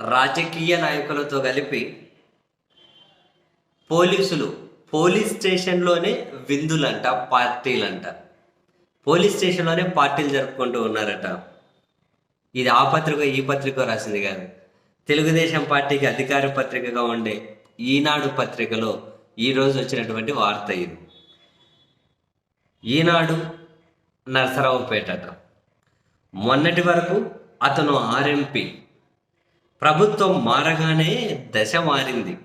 రాజకీయ నాయకులతో కలిపి పోలీసులు పోలీస్ స్టేషన్లోనే విందులంట పార్టీలంట. పోలీస్ స్టేషన్లోనే పార్టీలు జరుపుకుంటూ ఉన్నారట. ఇది ఆ పత్రిక ఈ పత్రిక రాసింది కాదు. తెలుగుదేశం పార్టీకి అధికార పత్రికగా ఉండే ఈనాడు పత్రికలో ఈరోజు వచ్చినటువంటి వార్త ఇది. ఈనాడు నరసరావుపేట మొన్నటి వరకు అతను ఆర్ఎంపీ ప్రభుత్వం మారగానే దశ మారింది.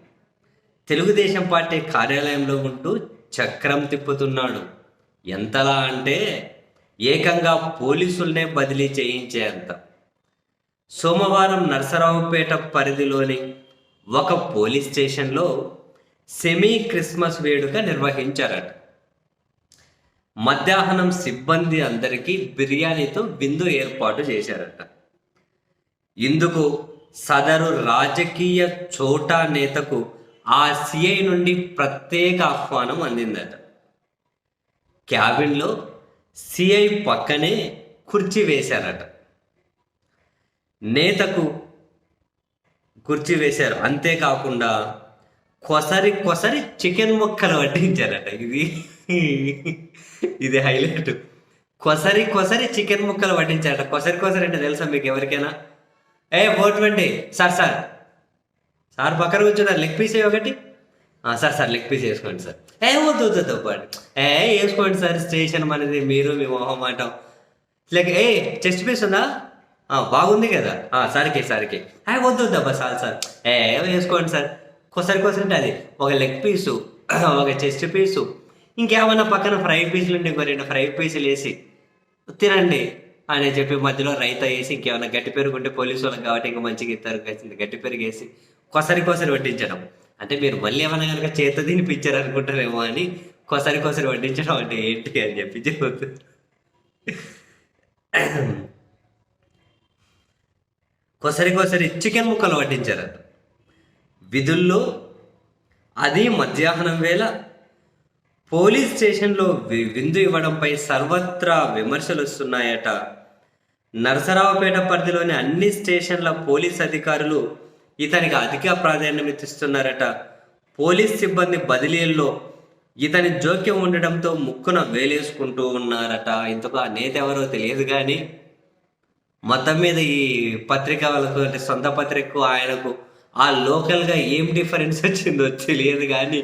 తెలుగుదేశం పార్టీ కార్యాలయంలో ఉంటూ చక్రం తిప్పుతున్నాడు. ఎంతలా అంటే ఏకంగా పోలీసులనే బదిలీ చేయించేంత. సోమవారం నరసరావుపేట పరిధిలోని ఒక పోలీస్ స్టేషన్లో సెమీ క్రిస్మస్ వేడుక నిర్వహించారట. మధ్యాహ్నం సిబ్బంది అందరికీ బిర్యానీతో విందు ఏర్పాటు చేశారట. ఇందుకు సదరు రాజకీయ చోటా నేతకు ఆ సిఐ నుండి ప్రత్యేక ఆహ్వానం అందిందట. క్యాబిన్లో సిఐ పక్కనే కుర్చీ వేశారట. నేతకు కుర్చీ వేశారు. అంతేకాకుండా కొసరి కొసరి చికెన్ ముక్కలు వడ్డించారట. ఇది ఇది హైలైట్. కొసరి కొసరి చికెన్ ముక్కలు వడ్డించారట. కొసరి కొసరి అంటే తెలుసా మీకు ఎవరికైనా? ఏ పోటువంటి సార్ సార్. సార్ పక్కన కూర్చున్నారు లెగ్ పీస్ ఒకటి? సార్ సార్ లెగ్ పీస్ వేసుకోండి సార్. ఏ వద్దు వద్దు వద్దు ఏ వేసుకోండి సార్. స్టేషన్ మనది మీరు మీ మొహం అంటాం. లెగ్ ఏ చెస్ట్ పీస్ ఉందా? బాగుంది కదా. ఆ, సరికి సరికి. ఏ వద్దు వద్దు అబ్బా సార్ సార్ ఏ వేసుకోండి సార్. కొసరి కొసరి అంటే అది. ఒక లెగ్ పీసు ఒక చెస్ట్ పీసు ఇంకేమన్నా పక్కన ఫ్రై పీసులు ఉంటే ఇంకో రెండు ఫ్రై పీసులు వేసి తినండి. అని చెప్పి మధ్యలో రైత వేసి ఇంకేమైనా గట్టి పెరుగుంటే పోలీసు వాళ్ళకి కాబట్టి ఇంకా మంచిగా ఇస్తారు కలిసింది గట్టి పెరుగు వేసి కొసరి కొసరి వడ్డించడం. అంటే మీరు మళ్ళీ ఏమైనా కనుక చేత తినిపించారు అనుకుంటారేమో అని కొసరి కొసరి వడ్డించడం అంటే ఏంటి అని చెప్పి చెబుతూ. కొసరి కొసరి చికెన్ ముక్కలు వడ్డించారు విధుల్లో అది మధ్యాహ్నం వేళ పోలీస్ స్టేషన్లో వి- విందు ఇవ్వడంపై సర్వత్రా విమర్శలు వస్తున్నాయట నరసరావుపేట పరిధిలోని అన్ని స్టేషన్ల పోలీస్ అధికారులు ఇతనికి అధిక ప్రాధాన్యం ఇస్తున్నారట. పోలీస్ సిబ్బంది బదిలీల్లో ఇతని జోక్యం ఉండడంతో ముక్కున వేలేసుకుంటూ ఉన్నారట. ఇంతకు ఆ నేత ఎవరో తెలియదు కానీ మొత్తం మీద ఈ పత్రిక వాళ్ళకు అంటే సొంత పత్రికకు ఆయనకు ఆ లోకల్గా ఏం డిఫరెన్స్ వచ్చిందో తెలియదు కానీ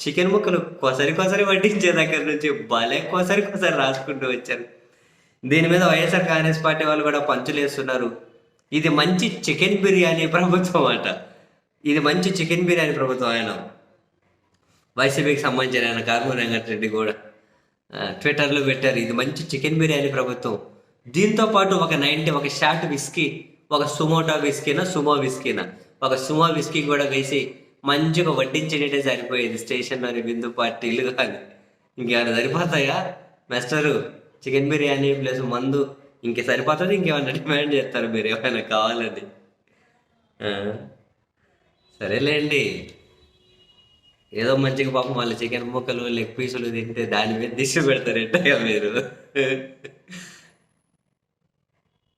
చికెన్ ముక్కలు కొసరి కొసరి వడ్డించే దగ్గర నుంచి భలే కొసరి కొసరి రాసుకుంటూ వచ్చారు. దీని మీద వైఎస్ఆర్ కాంగ్రెస్ పార్టీ వాళ్ళు కూడా పంచులు వేస్తున్నారు. ఇది మంచి చికెన్ బిర్యానీ ప్రభుత్వం అట. ఇది మంచి చికెన్ బిర్యానీ ప్రభుత్వం ఆయన వైసీపీకి సంబంధించిన ఆయన కారుమూరి వెంకటరెడ్డి కూడా ట్విట్టర్లో పెట్టారు ఇది మంచి చికెన్ బిర్యానీ ప్రభుత్వం. దీంతో పాటు ఒక నైంటీ ఒక షార్ట్ విస్కీ ఒక సుమోటా విస్కీనా సుమో విస్కీనా? ఒక సుమో విస్కీ కూడా వేసి మంచిగా వడ్డించేటట్టే సరిపోయేది స్టేషన్లోని బిందు పార్టీలు కానీ. ఇంకేమైనా సరిపోతాయా? మాస్టరు చికెన్ బిర్యానీ ప్లస్ మందు ఇంక సరిపోతుంది ఇంకేమైనా డిమాండ్ చేస్తారు మీరు ఏమైనా కావాలని? ఆ, సరేలేండి. ఏదో మంచిగా పాపం వాళ్ళు చికెన్ ముక్కలు లెగ్ పీసులు తింటే దాని మీద దిష్టి పెడతారంట మీరు.